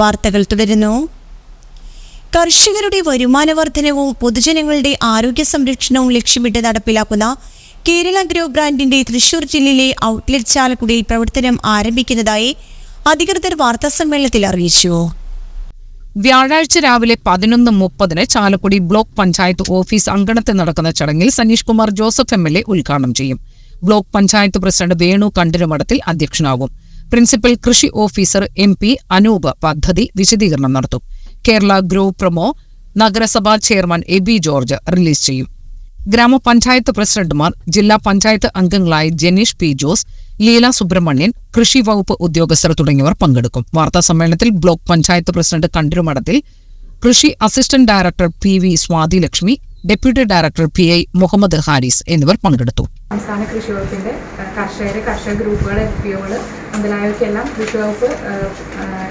വാർത്തകൾ തുടരുന്നു. കർഷകരുടെ വരുമാന വർധനവും പൊതുജനങ്ങളുടെ ആരോഗ്യ സംരക്ഷണവും ലക്ഷ്യമിട്ട് നടപ്പിലാക്കുന്ന കേരള ഗ്രോ ബ്രാൻഡിന്റെ തൃശൂർ ജില്ലയിലെ ഔട്ട്ലെറ്റ് ചാലക്കുടിയിൽ പ്രവർത്തനം ആരംഭിക്കുന്നതായി അധികൃതർ വാർത്താസമ്മേളനത്തിൽ അറിയിച്ചു. വ്യാഴാഴ്ച രാവിലെ പതിനൊന്ന് മുപ്പതിന് ചാലക്കുടി ബ്ലോക്ക് പഞ്ചായത്ത് ഓഫീസ് അങ്കണത്തിൽ നടക്കുന്ന ചടങ്ങിൽ Saneesh Kumar Joseph M L A ഉദ്ഘാടനം ചെയ്യും. ബ്ലോക്ക് പഞ്ചായത്ത് പ്രസിഡന്റ് വേണു കണ്ടിരുമഠത്തിൽ അധ്യക്ഷനാകും. പ്രിൻസിപ്പൽ കൃഷി ഓഫീസർ എം പി അനൂപ് പദ്ധതി വിശദീകരണം നടത്തും. കേരള ഗ്രോ പ്രൊമോ നഗരസഭാ chairman A B George release ചെയ്യും. ഗ്രാമപഞ്ചായത്ത് പ്രസിഡന്റുമാർ ജില്ലാ പഞ്ചായത്ത് അംഗങ്ങളായ ജനീഷ് പി ജോസ് ലീല സുബ്രഹ്മണ്യൻ കൃഷി വകുപ്പ് ഉദ്യോഗസ്ഥർ തുടങ്ങിയവർ പങ്കെടുക്കും. വാർത്താ സമ്മേളനത്തിൽ ബ്ലോക്ക് പഞ്ചായത്ത് പ്രസിഡന്റ് കണ്ടിരുമടത്തിൽ കൃഷി assistant director P V Swathilakshmi deputy director P I Muhammad Haris എന്നിവർ പങ്കെടുത്തു. സംസ്ഥാന കൃഷി വകുപ്പിന്റെ കർഷകരെ കർഷക ഗ്രൂപ്പുകൾ എഫ് പി ഒകൾ മുതലായവയ്ക്കെല്ലാം കൃഷി വകുപ്പ്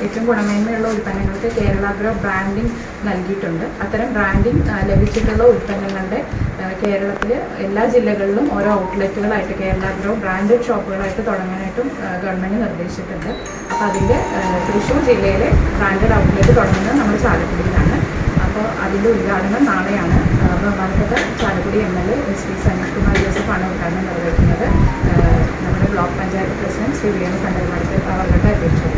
ഏറ്റവും ഗുണമേന്മയുള്ള ഉൽപ്പന്നങ്ങൾക്ക് കേരളാഗ്രോ ബ്രാൻഡിംഗ് നൽകിയിട്ടുണ്ട്. അത്തരം ബ്രാൻഡിംഗ് ലഭിച്ചിട്ടുള്ള ഉൽപ്പന്നങ്ങളുടെ കേരളത്തിൽ എല്ലാ ജില്ലകളിലും ഓരോ ഔട്ട്ലെറ്റുകളായിട്ട് കേരളാഗ്രോ ബ്രാൻഡഡ് ഷോപ്പുകളായിട്ട് തുടങ്ങാനായിട്ടും ഗവൺമെന്റ് നിർദ്ദേശിച്ചിട്ടുണ്ട്. അപ്പോൾ തൃശൂർ തൃശ്ശൂർ ജില്ലയിലെ ബ്രാൻഡഡ് ഔട്ട്ലെറ്റ് തുടങ്ങുന്നത് നമ്മൾ ചാലക്കുടിയിലാണ്. അപ്പോൾ അതിന്റെ ഉദ്ഘാടനം നാളെയാണ് ആ, ബഹുമാനപ്പെട്ട Chalakudy M L A S P Saneesh Kumar ജോസഫാണ് ഉദ്ഘാടനം നിർവഹിക്കുന്നത് ആ, നമ്മുടെ ബ്ലോക്ക് പഞ്ചായത്ത് വേണു കണ്ടൽമഠത്തിൽ അവരുടെ അധ്യക്ഷത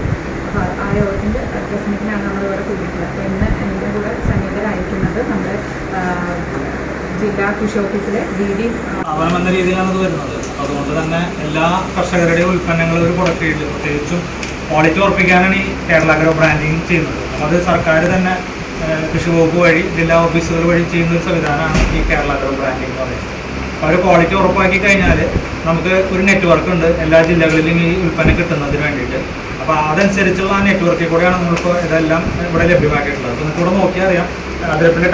അപ്പോൾ ആ യോഗത്തിന്റെ നമ്മൾ നമ്മളിവിടെ കൂടിയിട്ടുള്ളത് അപ്പോൾ ഇന്ന് എന്റെ കൂടെ സന്നിഹിതരായിരിക്കുന്നത് നമ്മുടെ ജില്ലാ കൃഷി ഓഫീസിലെ ഡി ഡി എന്ന രീതിയിലാണ് വരുന്നത്. അതുകൊണ്ട് തന്നെ എല്ലാ കർഷകരുടെയും ഉൽപ്പന്നങ്ങൾ ഒരു പ്രൊഡക്റ്റ് പ്രത്യേകിച്ചും ക്വാളിറ്റി ഉറപ്പിക്കാനാണ് ഈ കേരള ഗ്രോ ബ്രാൻഡിങ് ചെയ്യുന്നത്. അത് സർക്കാർ തന്നെ കൃഷി വകുപ്പ് വഴി ജില്ലാ ഓഫീസുകൾ വഴി ചെയ്യുന്ന ഒരു സംവിധാനമാണ് ഈ കേരള ഗ്രോ ബ്രാൻഡിങ് എന്ന് പറയുന്നത്. അവർ ക്വാളിറ്റി ഉറപ്പാക്കി കഴിഞ്ഞാൽ നമുക്ക് ഒരു നെറ്റ്വർക്ക് ഉണ്ട്. എല്ലാ ജില്ലകളിലും ഈ ഉൽപ്പന്നം കിട്ടുന്നതിന് വേണ്ടിയിട്ട്. അപ്പോൾ അതനുസരിച്ചുള്ള ആ നെറ്റ്വർക്കിൽ കൂടെയാണ് നമ്മളിപ്പോൾ ഇതെല്ലാം ഇവിടെ ലഭ്യമാക്കിയിട്ടുള്ളത്. അപ്പോൾ നിങ്ങൾക്ക് ഇവിടെ നോക്കിയാൽ അറിയാം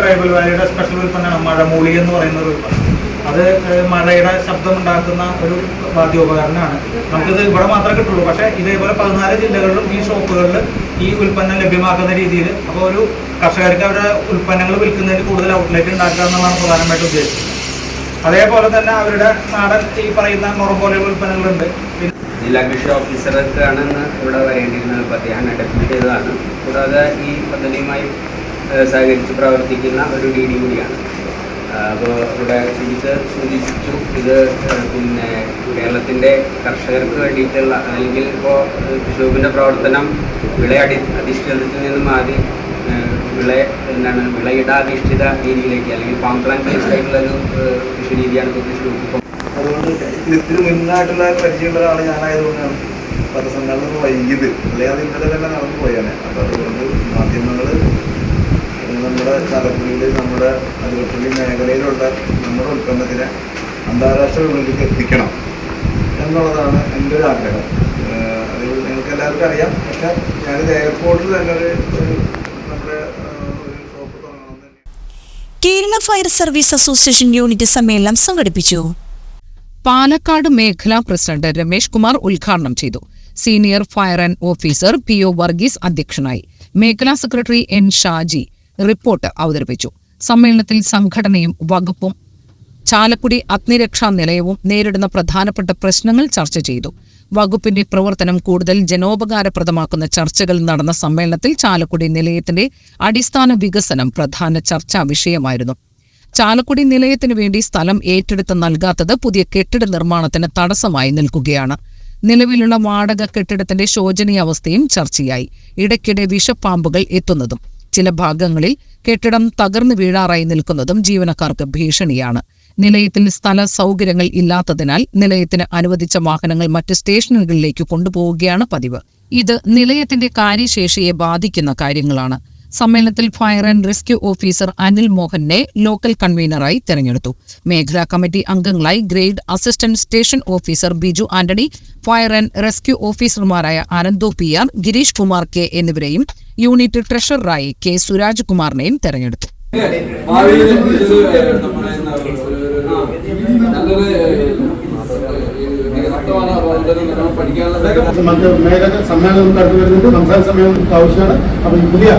ട്രൈബൽ വാലിയുടെ സ്പെഷ്യൽ ഉൽപ്പന്നമാണ് മഴമൂളി എന്ന് പറയുന്ന ഒരു ഉൽപ്പന്നം. അത് മഴയുടെ ശബ്ദമുണ്ടാക്കുന്ന ഒരു വാദ്യോപകരണമാണ്. നമുക്കിത് ഇവിടെ മാത്രമേ കിട്ടുള്ളൂ. പക്ഷേ ഇതേപോലെ പതിനാല് ജില്ലകളിലും ഈ ഷോപ്പുകളിൽ ഈ ഉൽപ്പന്നം ലഭ്യമാക്കുന്ന രീതിയിൽ അപ്പോൾ ഒരു കർഷകർക്ക് അവരുടെ ഉൽപ്പന്നങ്ങൾ വിൽക്കുന്നതിന് കൂടുതൽ ഔട്ട്ലെറ്റ് ഉണ്ടാക്കുക എന്നുള്ളതാണ് പ്രധാനമായിട്ട് ഉദ്ദേശിക്കുന്നത് അതേപോലെ തന്നെ അവരുടെ നാടൻ ഈ പറയുന്ന മുറം പോലെയുള്ള ഉൽപ്പന്നങ്ങളുണ്ട്. ജില്ലാ കൃഷി ഓഫീസർക്കാണ് ഇവിടെ വരേണ്ടിയിരുന്നത് പദ്ധതി ഞാൻ ഡെപ്യൂട്ട് ചെയ്തതാണ്. കൂടാതെ ഈ പദ്ധതിയുമായി സഹകരിച്ച് പ്രവർത്തിക്കുന്ന ഒരു ഡി ഡി കൂടിയാണ് അപ്പോൾ ഇവിടെ സുജിത്ത് സൂചിപ്പിച്ചു. ഇത് പിന്നെ കേരളത്തിന്റെ കർഷകർക്ക് വേണ്ടിയിട്ടുള്ള അല്ലെങ്കിൽ ഇപ്പോൾ കൃഷിവകുപ്പിന്റെ പ്രവർത്തനം വിള അടി അധിഷ്ഠിതത്തിൽ നിന്ന് മാറി വിള എന്താണ് വിളയിടാധിഷ്ഠിത രീതിയിലേക്ക് അല്ലെങ്കിൽ ഫാം പ്ലാൻ ബേസ്ഡ് ഒരു കൃഷി രീതിയാണ് ഇപ്പോൾ കൃഷി ഇപ്പം അതുകൊണ്ട് ഇതിന് മുന്നായിട്ടുള്ള പരിചയമുള്ള ഒരാൾ ഞാനായതുകൊണ്ടാണ് പത്രസമ്മേളനം വൈകിയത് അല്ലെങ്കിൽ അത് ഇന്നലെ തന്നെ നടന്നു പോയാണ്. അപ്പോൾ അതുകൊണ്ട് മാധ്യമങ്ങൾ നമ്മുടെ ചാലക്കുടിയിൽ നമ്മുടെ അതുപോലെ മേഖലയിലുള്ള നമ്മുടെ ഉൽപ്പന്നത്തിനെ അന്താരാഷ്ട്ര വിപണിയിലേക്ക് എത്തിക്കണം എന്നുള്ളതാണ് എന്റെ ഒരു ആഗ്രഹം. അതിൽ അത് നിങ്ങൾക്ക് എല്ലാവർക്കും അറിയാം. പക്ഷേ ഞാനിത് എയർപോർട്ടിൽ തന്നെ ഒരു ഒരു നമ്മുടെ ഏഹ്, ഒരു ഷോപ്പ് തുടങ്ങണം എന്ന് Kerala fire service association unit സമ്മേളനം സംഘടിപ്പിച്ചു. പാലക്കാട് മേഖലാ പ്രസിഡന്റ് രമേഷ് കുമാർ ഉദ്ഘാടനം ചെയ്തു. Senior fire and officer P O Varghese അധ്യക്ഷനായി. മേഖലാ സെക്രട്ടറി എൻ ഷാജി റിപ്പോർട്ട് അവതരിപ്പിച്ചു. സമ്മേളനത്തിൽ സംഘടനയും വകുപ്പും ചാലക്കുടി അഗ്നിരക്ഷാ നിലയവും നേരിടുന്ന പ്രധാനപ്പെട്ട പ്രശ്നങ്ങൾ ചർച്ച ചെയ്തു. വകുപ്പിന്റെ പ്രവർത്തനം കൂടുതൽ ജനോപകാരപ്രദമാക്കുന്ന ചർച്ചകൾ നടന്ന സമ്മേളനത്തിൽ ചാലക്കുടി നിലയത്തിന്റെ അടിസ്ഥാന വികസനം പ്രധാന ചർച്ചാ വിഷയമായിരുന്നു. ചാലക്കുടി നിലയത്തിനു വേണ്ടി സ്ഥലം ഏറ്റെടുത്ത് നൽകാത്തത് പുതിയ കെട്ടിട നിർമ്മാണത്തിന് തടസ്സമായി നിൽക്കുകയാണ്. നിലവിലുള്ള വാടക കെട്ടിടത്തിന്റെ ശോചനീയാവസ്ഥയും ചർച്ചയായി. ഇടയ്ക്കിടെ വിഷപ്പാമ്പുകൾ എത്തുന്നതും ചില ഭാഗങ്ങളിൽ കെട്ടിടം തകർന്നു വീഴാറായി നിൽക്കുന്നതും ജീവനക്കാർക്ക് ഭീഷണിയാണ്. നിലയത്തിൽ സ്ഥല സൗകര്യങ്ങൾ ഇല്ലാത്തതിനാൽ നിലയത്തിന് അനുവദിച്ച വാഹനങ്ങൾ മറ്റ് സ്റ്റേഷനുകളിലേക്ക് കൊണ്ടുപോവുകയാണ് പതിവ്. ഇത് നിലയത്തിന്റെ കാര്യശേഷിയെ ബാധിക്കുന്ന കാര്യങ്ങളാണ്. സമ്മേളനത്തിൽ fire and rescue officer Anil മോഹനെ local കൺവീനറായി തെരഞ്ഞെടുത്തു. മേഖലാ കമ്മിറ്റി അംഗങ്ങളായി grade assistant station officer Biju Antony fire and rescue ഓഫീസർമാരായ Anando P R Gireesh Kumar K എന്നിവരെയും യൂണിറ്റ് ട്രഷററായി കെ സുരാജ് കുമാറിനെയും തെരഞ്ഞെടുത്തു. മറ്റ് മേഖല സമ്മേളനം നടത്തി വരുന്നുണ്ട് സംസ്ഥാന സമ്മേളനം ആവശ്യമാണ്. അപ്പം പുതിയ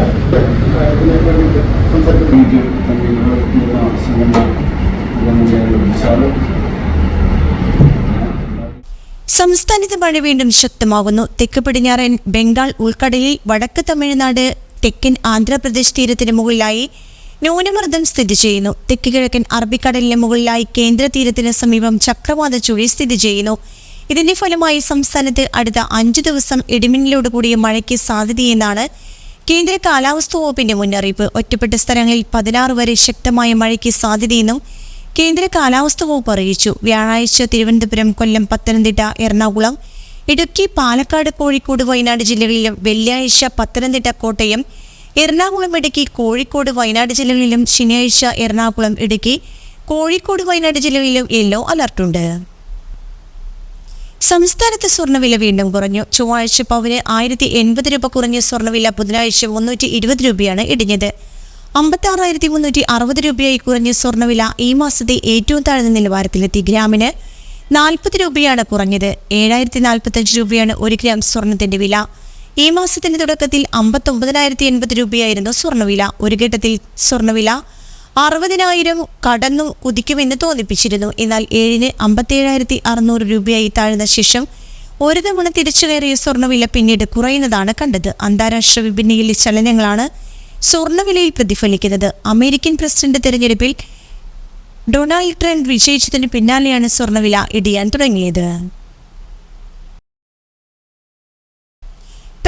സംസ്ഥാനത്ത് മഴ വീണ്ടും ശക്തമാകുന്നു. തെക്ക് പടിഞ്ഞാറൻ ബംഗാൾ ഉൾക്കടലിൽ വടക്ക് തമിഴ്നാട് തെക്കൻ ആന്ധ്രാപ്രദേശ് തീരത്തിന് മുകളിലായി ന്യൂനമർദ്ദം സ്ഥിതി ചെയ്യുന്നു. തെക്ക് കിഴക്കൻ അറബിക്കടലിന് മുകളിലായി കേന്ദ്ര തീരത്തിന് സമീപം ചക്രവാത ചുഴി സ്ഥിതി ചെയ്യുന്നു. ഇതിന്റെ ഫലമായി സംസ്ഥാനത്ത് അടുത്ത അഞ്ചു ദിവസം ഇടിമിന്നലോട് കൂടിയ മഴയ്ക്ക് സാധ്യതയെന്നാണ് കേന്ദ്ര കാലാവസ്ഥാ വകുപ്പിന്റെ മുന്നറിയിപ്പ്. ഒറ്റപ്പെട്ട സ്ഥലങ്ങളിൽ പതിനാറ് വരെ ശക്തമായ മഴയ്ക്ക് സാധ്യതയെന്നും കേന്ദ്ര കാലാവസ്ഥാ വകുപ്പ് അറിയിച്ചു. വ്യാഴാഴ്ച തിരുവനന്തപുരം കൊല്ലം പത്തനംതിട്ട എറണാകുളം ഇടുക്കി പാലക്കാട് കോഴിക്കോട് വയനാട് ജില്ലകളിലും വെള്ളിയാഴ്ച പത്തനംതിട്ട കോട്ടയം എറണാകുളം ഇടുക്കി കോഴിക്കോട് വയനാട് ജില്ലകളിലും ശനിയാഴ്ച എറണാകുളം ഇടുക്കി കോഴിക്കോട് വയനാട് ജില്ലകളിലും യെല്ലോ അലർട്ടുണ്ട് സംസ്ഥാനത്ത് സ്വർണവില വീണ്ടും കുറഞ്ഞു. ചൊവ്വാഴ്ച പവന് ആയിരത്തി എൺപത് രൂപ കുറഞ്ഞ സ്വർണവില ബുധനാഴ്ച മുന്നൂറ്റി ഇരുപത് രൂപയാണ് ഇടിഞ്ഞത്. അമ്പത്തി ആറായിരത്തി മുന്നൂറ്റി അറുപത് രൂപയായി കുറഞ്ഞ സ്വർണവില ഈ മാസത്തെ ഏറ്റവും താഴ്ന്ന നിലവാരത്തിലെത്തി. ഗ്രാമിന് നാൽപ്പത് രൂപയാണ് കുറഞ്ഞത്. ഏഴായിരത്തി നാൽപ്പത്തഞ്ച് രൂപയാണ് ഒരു ഗ്രാം സ്വർണത്തിന്റെ വില. ഈ മാസത്തിന്റെ തുടക്കത്തിൽ അമ്പത്തൊമ്പതിനായിരത്തി എൺപത് രൂപയായിരുന്നു സ്വർണവില ഒരു ഘട്ടത്തിൽ സ്വർണവില അറുപതിനായിരം കടന്നു കുതിക്കുമെന്ന് തോന്നിപ്പിച്ചിരുന്നു. എന്നാൽ ഏഴിന് അമ്പത്തേഴായിരത്തി അറുന്നൂറ് രൂപയായി താഴ്ന്ന ശേഷം ഒരു തവണ തിരിച്ചു കയറിയ സ്വർണവില പിന്നീട് കുറയുന്നതാണ് കണ്ടത്. അന്താരാഷ്ട്ര വിപണിയിലെ ചലനങ്ങളാണ് സ്വർണവിലയിൽ പ്രതിഫലിക്കുന്നത്. അമേരിക്കൻ പ്രസിഡന്റ് തെരഞ്ഞെടുപ്പിൽ ഡൊണാൾഡ് ട്രംപ് വിജയിച്ചതിന് പിന്നാലെയാണ് സ്വർണവില ഇടിയാൻ തുടങ്ങിയത്.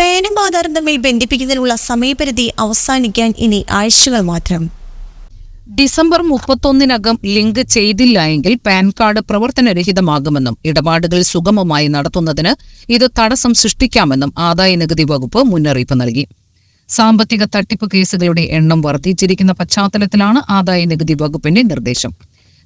പേനും ആധാരം തമ്മിൽ ബന്ധിപ്പിക്കുന്നതിനുള്ള സമയപരിധി അവസാനിക്കാൻ ഇനി ആഴ്ചകൾ മാത്രം. ഡിസംബർ മുപ്പത്തൊന്നിനകം ലിങ്ക് ചെയ്തില്ല എങ്കിൽ പാൻ കാർഡ് പ്രവർത്തനരഹിതമാകുമെന്നും ഇടപാടുകൾ സുഗമമായി നടത്തുന്നതിന് ഇത് തടസ്സം സൃഷ്ടിക്കാമെന്നും ആദായനികുതി വകുപ്പ് മുന്നറിയിപ്പ് നൽകി. സാമ്പത്തിക തട്ടിപ്പ് കേസുകളുടെ എണ്ണം വർദ്ധിച്ചിരിക്കുന്ന പശ്ചാത്തലത്തിലാണ് ആദായനികുതി വകുപ്പിന്റെ നിർദ്ദേശം.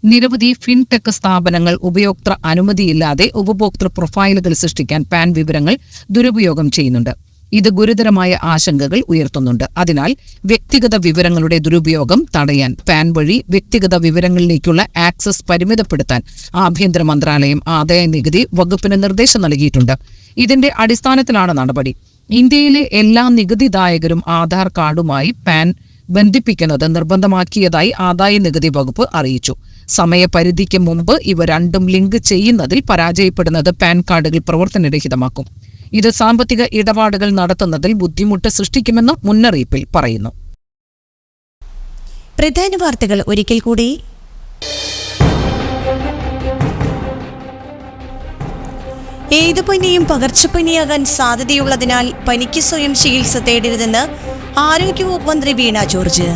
നിരവധി ഫിൻടെക് സ്ഥാപനങ്ങൾ ഉപയോക്തൃ അനുമതിയില്ലാതെ ഉപഭോക്തൃ പ്രൊഫൈലുകൾ സൃഷ്ടിക്കാൻ പാൻ വിവരങ്ങൾ ദുരുപയോഗം ചെയ്യുന്നുണ്ട്. ഇത് ഗുരുതരമായ ആശങ്കകൾ ഉയർത്തുന്നുണ്ട്. അതിനാൽ വ്യക്തിഗത വിവരങ്ങളുടെ ദുരുപയോഗം തടയാൻ പാൻ വഴി വ്യക്തിഗത വിവരങ്ങളിലേക്കുള്ള ആക്സസ് പരിമിതപ്പെടുത്താൻ ആഭ്യന്തര മന്ത്രാലയം ആദായ നികുതി വകുപ്പിന് നിർദ്ദേശം നൽകിയിട്ടുണ്ട്. ഇതിന്റെ അടിസ്ഥാനത്തിലാണ് നടപടി. ഇന്ത്യയിലെ എല്ലാ നികുതിദായകരും ആധാർ കാർഡുമായി പാൻ ബന്ധിപ്പിക്കുന്നത് നിർബന്ധമാക്കിയതായി ആദായ നികുതി വകുപ്പ് അറിയിച്ചു. സമയപരിധിക്ക് മുമ്പ് ഇവ രണ്ടും ലിങ്ക് ചെയ്യുന്നതിൽ പരാജയപ്പെടുന്നത് പാൻ കാർഡുകൾ പ്രവർത്തനരഹിതമാക്കും. ഇത് സാമ്പത്തിക ഇടപാടുകൾ നടത്തുന്നതിൽ ബുദ്ധിമുട്ട് സൃഷ്ടിക്കുമെന്നും മുന്നറിയിപ്പിൽ പറയുന്നു. പ്രധാന വാർത്തകൾ ഒരിക്കൽ കൂടി. ഏത് പനിയും പകർച്ചപ്പനിയാകാൻ സാധ്യതയുള്ളതിനാൽ പനിക്ക് സ്വയം ചികിത്സ തേടരുതെന്ന് ആരോഗ്യവകുപ്പ് മന്ത്രി വീണ ജോർജ്.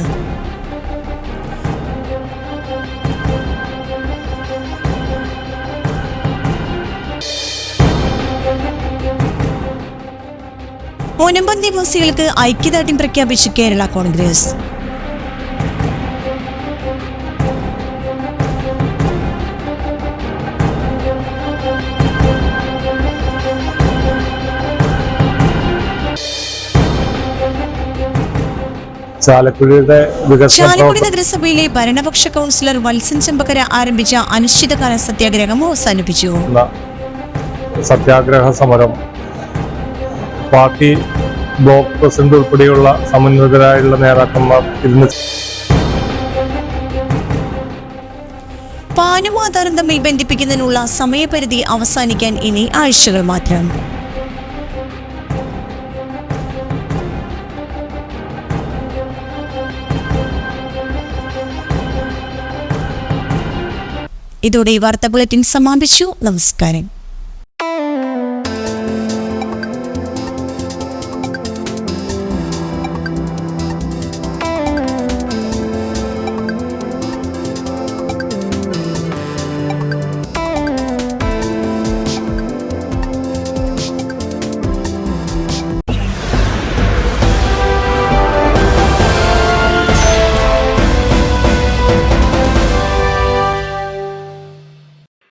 മുനമ്പന്തി നിവാസികൾക്ക് ഐക്യദാർഢ്യം പ്രഖ്യാപിച്ച് കേരള കോൺഗ്രസ്. ചാലക്കുടിയുടെ ചാലക്കുടി നഗരസഭയിലെ ഭരണപക്ഷ കൗൺസിലർ വത്സൻ ചെമ്പക്കര ആരംഭിച്ച അനിശ്ചിതകാല സത്യാഗ്രഹം അവസാനിപ്പിച്ചു. സത്യാഗ്രഹ സമരം പാർട്ടി ബ്ലോക്ക് പ്രസിഡന്റ് ഉൾപ്പെടെയുള്ള സമന്വിതരായുള്ള നേതാക്കന്മാർ ഇരുന്ന് പാനും തമ്മിൽ ബന്ധിപ്പിക്കുന്നതിനുള്ള സമയപരിധി അവസാനിക്കാൻ ഇനി ആഴ്ചകൾ മാത്രം. ഇതോടെ ഈ വാർത്താ ബുള്ളറ്റിൻ സമാപിച്ചു. നമസ്കാരം.